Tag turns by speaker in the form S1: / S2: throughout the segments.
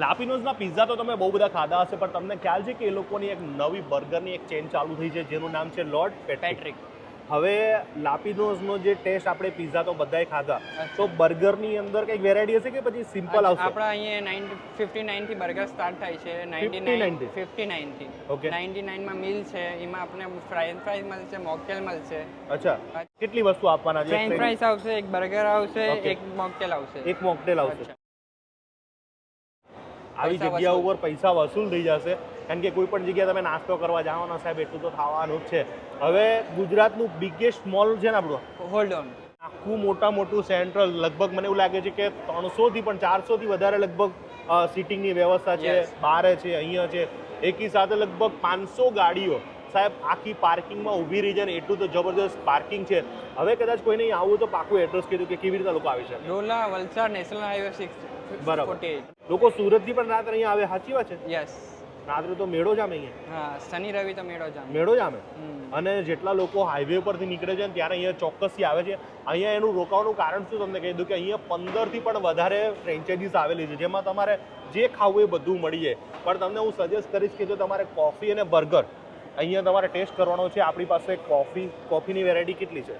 S1: લાપિનોઝના pizza તો તમે બહુ બધા ખાધા હશે પણ તમને ખ્યાલ છે કે એ લોકોની એક નવી બર્ગરની એક ચેન ચાલુ થઈ છે જેનું નામ છે લોર્ડ પેટ્રિક. હવે લાપિનોઝનો જે ટેસ્ટ આપણે પિઝા તો બધાય ખાધા. તો બર્ગરની અંદર કંઈક વેરાયટી હશે કે પછી સિમ્પલ આવશે?
S2: આપણા અહીંયા નાઇન ફિફ્ટી નાઇનથી બર્ગર સ્ટાર્ટ થાય છે નાઇન્ટી
S1: 59
S2: નાઇન? ફિફ્ટી નાઇનથી
S1: ઓકે.
S2: નાઇન્ટી નાઇનમાં મિલ છે એમાં આપણે ફ્રાઈન ફ્રાઈઝ મળશે મોકટેલ મળશે
S1: અચ્છા. કેટલી વસ્તુ આપવાના છે?
S2: ફ્રેન્ચ ફ્રાઈઝ આવશે એક બર્ગર આવશે એક મોકટેલ આવશે.
S1: એક મોકટેલ આવશે. આવી જગ્યા ઉપર પૈસા વસૂલ થઈ જશે. કારણ કે કોઈ પણ જગ્યાએ તમે નાસ્તો કરવા જાઓ સાહેબ એટલું તો થવાનું જ છે. હવે ગુજરાતનું બિગેસ્ટ મોલ છે ને આપણું?
S2: હોલ્ડ ઓન
S1: આખું મોટા મોટું સેન્ટ્રલ લગભગ મને એવું લાગે છે કે ત્રણસોથી પણ ચારસોથી વધારે લગભગ સિટિંગની વ્યવસ્થા છે બારે છે અહીંયા છે. એકી સાથે લગભગ પાંચસો ગાડીઓ. સાહેબ આખી પાર્કિંગમાં ઊભી રહી જાય ને એટલું તો જબરદસ્ત પાર્કિંગ છે. હવે કદાચ કોઈને નહીં આવું તો પાકું એડ્રેસ કીધું કે કેવી રીતે લોકો આવી શકે.
S2: રોલા વલસાડ નેશનલ હાઈવે સિક્સ
S1: બરાબર. લોકો સુરતથી પણ રાત્રે અહીંયા આવે સાચી વાત છે?
S2: યસ
S1: રાત્રે તો મેળો જામે અહીંયા.
S2: હા શનિ રવિ તો મેળો જામે.
S1: મેળો જામે. અને જેટલા લોકો હાઈવે પરથી નીકળે છે ત્યારે અહીંયા ચોક્કસથી આવે છે. અહીંયા એનું રોકાવાનું કારણ શું તમને કહી દઉં કે અહીંયા પંદરથી પણ વધારે ફ્રેન્ચાઇઝીસ આવેલી છે જેમાં તમારે જે ખાવું એ બધું મળી જાય પણ તમને હું સજેસ્ટ કરીશ કે જો તમારે કોફી અને બર્ગર અહીંયા તમારે ટેસ્ટ કરવાનો છે આપણી પાસે કોફી કોફીની વેરાયટી કેટલી છે?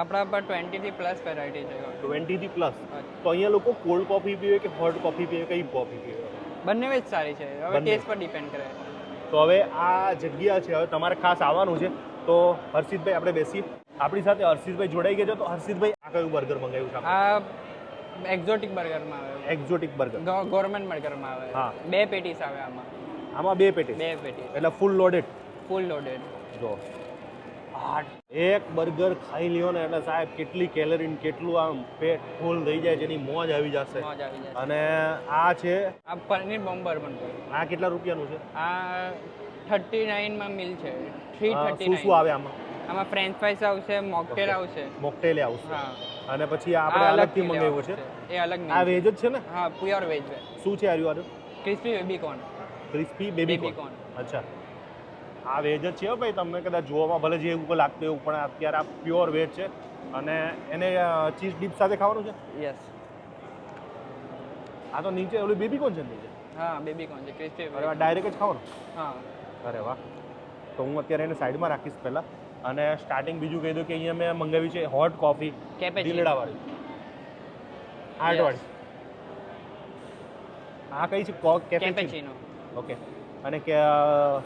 S2: આપણા પર ટ્વેન્ટીથી પ્લસ વેરાયટી છે.
S1: ટ્વેન્ટીથી પ્લસ તો અહીંયા લોકો કોલ્ડ કોફી પીવે કે હોટ કોફી પીવે કઈ કોફી પીવે?
S2: બંને જ સારી છે. હવે ટેસ્ટ પર ડિપેન્ડ કરે.
S1: તો હવે આ જગ્યા છે હવે તમારે ખાસ આવવાનું છે. તો હર્ષિતભાઈ આપણે બેસી આપણી સાથે હર્ષિતભાઈ જોડાઈ ગયા છે. તો હર્ષિતભાઈ આ કયું બર્ગર મંગાવ્યું છે
S2: આ એક્ઝોટિક બર્ગરમાં આવે.
S1: એક્ઝોટિક બર્ગર
S2: ગવર્મેન્ટ બર્ગરમાં
S1: હા.
S2: આવે. બે પેટીસ આવે આમાં.
S1: આમાં બે પેટી
S2: બે પેટીસ.
S1: એટલે ફૂલ લોડેડ
S2: ફૂલ લોડેડ
S1: જો. એક બર્ગર ખાઈ લ્યો ને એટલે સાહેબ કેટલી કેલરી ને કેટલું આમ પેટ ફૂલ થઈ જાય જેની મોજ આવી જશે.
S2: મોજ આવી જાય
S1: અને આ છે?
S2: આ પનીર બોમ્બર પણ છે
S1: આ કેટલા રૂપિયાનું છે?
S2: આ થર્ટી નાઇનમાં મિલ છે. થ્રી થર્ટી
S1: શું શું આવે આમાં?
S2: આમાં ફ્રેન્ચ ફ્રાઈસ આવશે મોકટેલ આવશે.
S1: મોકટેલ આવશે.
S2: હા.
S1: અને પછી આ આપણે અલગથી
S2: અલગથી
S1: મંગાવ્યું છે.
S2: લેવાનું એ અલગ
S1: આ વેજ જ છે ને?
S2: હા પ્યોર વેજ છે.
S1: શું છે આર્યું આર્યું
S2: crispy baby corn
S1: crispy baby
S2: Baby
S1: corn અચ્છા. આ વેજ જ છે ભાઈ તમને કદાચ જોવામાં ભલે જે એવું લાગતું એવું પણ અત્યારે આ પ્યોર વેજ છે. અને એને ચીઝ ડીપ સાથે ખાવાનું છે?
S2: યસ
S1: આ તો નીચે ઓલી બેબી કોન છે નીચે?
S2: હા બેબી કોર્ન છે ક્રિસ્પી
S1: અરે વાહ ડાયરેક્ટ જ ખાવાનું?
S2: હા.
S1: અરે વાહ. તો હું અત્યારે એને સાઈડમાં રાખીશ પહેલાં. અને સ્ટાર્ટિંગ બીજું કહી દઉં કે અહીંયા મેં મંગાવી છે હોટ કોફી
S2: Cappuccino.
S1: દીલડાવાળી. આઠવાળી. આ કઈ છે? કોક
S2: કેપેચીનો
S1: ઓકે અને કે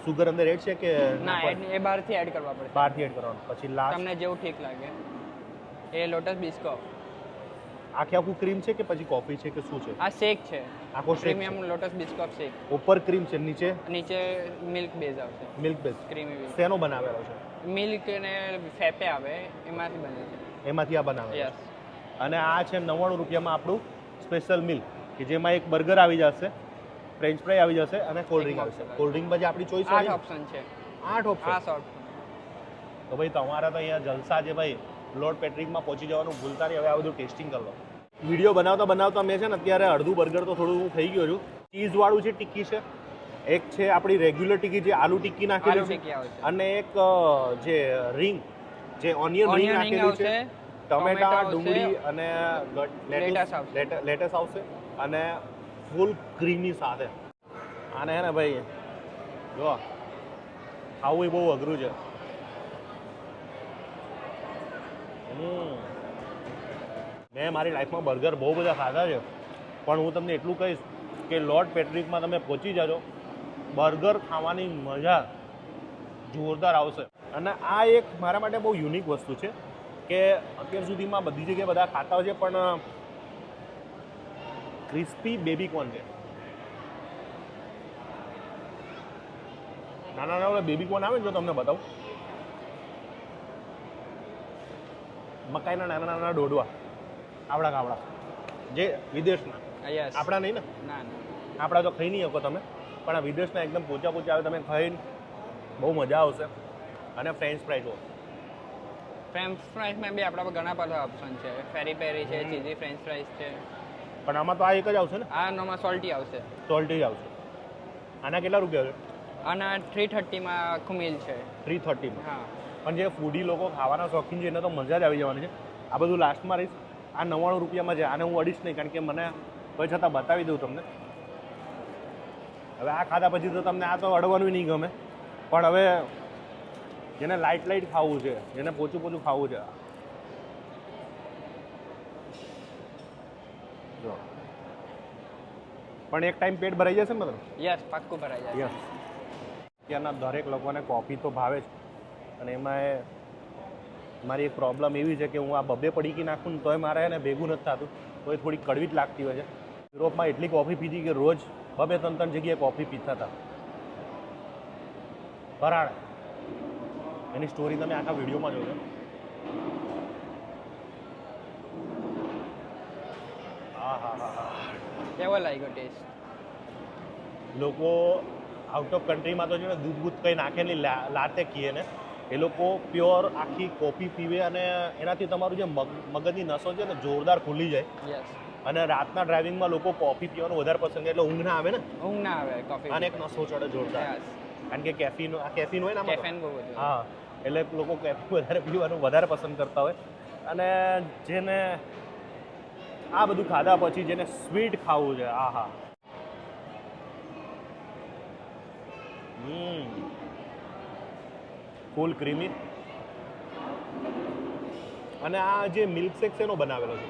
S1: સુગર અંદર એડ છે કે
S2: ના એડ- એ બહારથી એડ કરવા પડે.
S1: બહારથી એડ કરવાનું. પછી લાસ્ટ
S2: તમને જેવું ઠીક લાગે. એ લોટસ બિસ્કો.
S1: આખે આખું ક્રીમ છે કે પછી કોફી છે કે શું છે?
S2: આ શેક છે.
S1: આખો શેક
S2: પ્રીમિયમ લોટસ બિસ્કોપ શેક
S1: ઉપર ક્રીમ છે નીચે?
S2: નીચે મિલ્ક બેઝ આવશે.
S1: મિલ્ક બેઝ
S2: ક્રીમી
S1: શેનો બનાવેલો છે?
S2: મિલ્ક ને ફેપે આવે એમાંથી બને છે.
S1: એમાંથી આ બનાવે છે.
S2: યસ
S1: અને આ છે નવ્વાણું રૂપિયામાં આપણું સ્પેશિયલ મિલ્ક કે જેમાં એક બર્ગર આવી જશે. ફ્રેન્ચ ફ્રાય આવી જશે અને કોલ્ડ ડ્રિંક આવશે કોલ્ડ ડ્રિંક પછી આપણી ચોઈસ
S2: આઠ ઓપ્શન છે.
S1: આઠ ઓપ્શન તો ભાઈ તમારા તો અહીંયા જલસા છે ભાઈ. લોર્ડ પેટ્રિકમાં પહોંચી જવાનું ભૂલતા નહીં. હવે આ બધું ટેસ્ટિંગ કરી લો. વીડિયો બનાવતા બનાવતા મેં છે ને અત્યારે અડધું બર્ગર તો થોડું હું થઈ ગયો છું. ચીઝવાળું છે ટિક્કી છે. એક છે આપણી રેગ્યુલર ટિક્કી જે આલુ ટિક્કી નાખેલી છે. અને એક જે રિંગ જે ઓનિયન રિંગ નાખેલું છે. ટમેટા ડુંગળી અને
S2: લેટેસ્ટ
S1: લેટસ આવશે. અને ફૂલ ક્રીમી સાથે. આને હે ને ભાઈ, જો, ખાવું એ બહુ અઘરું છે. મેં મારી લાઈફમાં બર્ગર બહુ બધા ખાધા છે. પણ હું તમને એટલું કહીશ કે લોર્ડ પેટ્રિકમાં તમે પહોંચી જાજો. બર્ગર ખાવાની મજા જોરદાર આવશે. અને આ એક મારા માટે બહુ યુનિક વસ્તુ છે કે અત્યાર સુધીમાં બધી જગ્યાએ બધા ખાતા હોય છે, પણ ક્રિસ્પી બેબી કોર્ન છે? નાના નાના બેબી કોર્ન આવે ને જો તમને બતાવું. મકાઈના નાના નાના ડોડવા આવડા કાવડા જે વિદેશના.
S2: યસ
S1: આપણા નહીં ને?
S2: ના ના.
S1: આપણા તો ખાઈ નહીં શકો તમે. પણ આ વિદેશના એકદમ પોચા પોચા આવે તમે ખાઈને બહુ મજા આવશે. અને ફ્રેન્ચ ફ્રાઈ જો
S2: ફ્રેન્ચ ફ્રાઈસમાં બી આપણા ઘણા બધા ઓપ્શન છે. ફેરી પેરી છે. ચીઝી ફ્રેન્ચ ફ્રાઈસ છે.
S1: પણ આમાં તો આ એક જ આવશે ને?
S2: આ નોમાં સોલ્ટી આવશે.
S1: સોલ્ટી જ આવશે. આના કેટલા રૂપિયા છે?
S2: આના થ્રી થર્ટીમાં આખું મિલ છે.
S1: થ્રી થર્ટીમાં
S2: હા.
S1: પણ જે ફૂડી લોકો ખાવાના શોખીન છે એને તો મજા જ આવી જવાની છે. આ બધું લાસ્ટમાં રહીશ. આ નવ્વાણું રૂપિયામાં છે. આને હું અડીશ નહીં કારણ કે મને કોઈ છતાં બતાવી દઉં તમને. હવે આ ખાધા પછી તો તમને આ તો અડવાનું નહીં ગમે. પણ હવે જેને લાઇટ લાઇટ ખાવું છે જેને પોચું પોચું ખાવું છે જો પણ એક ટાઈમ પેટ ભરાઈ જશે ને મતલબ
S2: યસ પાક્કું ભરાઈ જાય
S1: યસ. અત્યારના દરેક લોકોને કોફી તો ભાવે જ. અને એમાં એ મારી એક પ્રોબ્લેમ એવી છે કે હું આ બબ્બે પડીકી નાખું ને તોય મારે એને ભેગું નથી થતું. તોય થોડી કડવી જ લાગતી હોય છે. યુરોપમાં એટલી કોફી પીધી કે રોજ બબે ત્રણ ત્રણ જગ્યાએ કોફી પીતા હતા. ભરાડ એની સ્ટોરી તમે આખા વિડીયોમાં જોજો. હા હા હા
S2: કેવો લાગ્યો ટેસ્ટ
S1: લોકો આઉટ ઓફ કન્ટ્રીમાં તો છે ને દૂધ બૂધ કંઈ નાખે નહીં લાતે કીએ ને. એ લોકો પ્યોર આખી કોફી પીવે અને એનાથી તમારું જે મગ મગજની નસો છે ને જોરદાર ખુલી જાય. અને રાતના ડ્રાઇવિંગમાં લોકો કોફી પીવાનું વધારે પસંદ કરે એટલે ઊંઘ ના આવે ને?
S2: ઊંઘ ના આવે કોફી
S1: અને એક નસો ચડે જોરદાર. કારણ કે કેફીન આ કેફીન હોય ને
S2: કેફેન બહુ બધું
S1: હા એટલે લોકો કેફી વધારે પીવાનું વધારે પસંદ કરતા હોય. અને જેને આ બધું ખાધા પછી જેને સ્વીટ ખાવું છે આ હા ફૂલ ક્રીમી અને આ જે મિલ્ક શેક શેનો બનાવેલો છે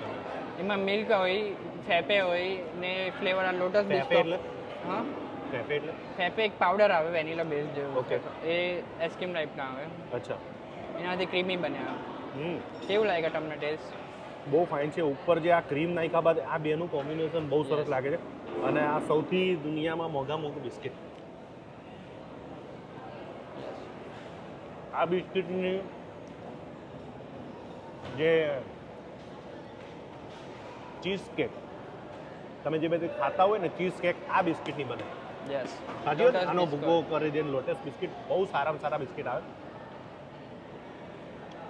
S2: એમાં મિલ્ક હોય ફેપે હોય ને ફ્લેવર આ લોટસ બિસ્કટ
S1: એટલે?
S2: હા?
S1: ફેફે એટલે?
S2: ફેપે એક પાવડર આવે વેનીલા બેઝ જેવો.
S1: ઓકે.
S2: એ આઈસ્ક્રીમ ટાઈપના આવે.
S1: અચ્છા.
S2: એનાથી ક્રીમી બને આવે
S1: હમ.
S2: કેવું લાગે તમને ટેસ્ટ
S1: બહુ ફાઇન છે. ઉપર જે આ ક્રીમ નાખ્યા બાદ આ બેનું કોમ્બિનેશન બહુ સરસ લાગે છે. અને આ સૌથી દુનિયામાં મોંઘા મોંઘું બિસ્કિટ. આ બિસ્કિટની જે ચીઝ કેક તમે જે બધી ખાતા હોય ને ચીઝ કેક આ બિસ્કિટની બને.
S2: યસ
S1: સાચી આનો ભૂગો કરી દે લોટસ બિસ્કિટ બહુ સારામાં સારા બિસ્કિટ આવે.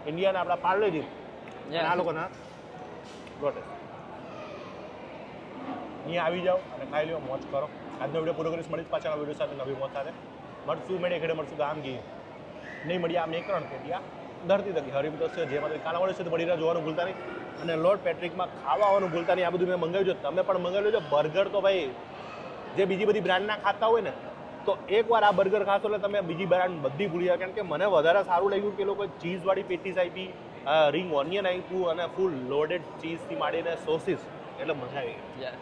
S1: ઇન્ડિયાના આપણા પાર્લેજી આ લોકોના લોટસ અહીંયા આવી જાઓ અને ખાઈ લો મોજ કરો. આજનો વીડિયો પૂરો કરીશ, મળીશ પાછળના વીડિયો સાથે, નવી મોજ સાથે. મળશું, મેળે ઘડે મળશું ગામ ગીએ નહીં મળીએ, આમ આ મેકરણ પેટિયા ધરતી તકી હરિભૂત છે જે કાલા મળે છે, તો બળી રહ્યા, જોવાનું ભૂલતા નહીં. અને લોર્ડ પેટ્રિકમાં ખાવા આવવાનું ભૂલતા નહીં, આ બધું મેં મંગાવ્યું છે. તમે પણ મંગાવી લેજો બર્ગર તો ભાઈ, જે બીજી બધી બ્રાન્ડના ખાતા હોય ને, તો એકવાર આ બર્ગર ખાશો એટલે તમે બીજી બ્રાન્ડ બધી ભૂલી જાવ કારણ કે મને વધારે સારું લાગ્યું કે લોકો ચીઝવાળી પેટીસ આપી રિંગ ઓનિયન આપ્યું અને ફૂલ લોડેડ ચીઝથી માંડીને સોસીસ એટલે મજા આવી ગઈ.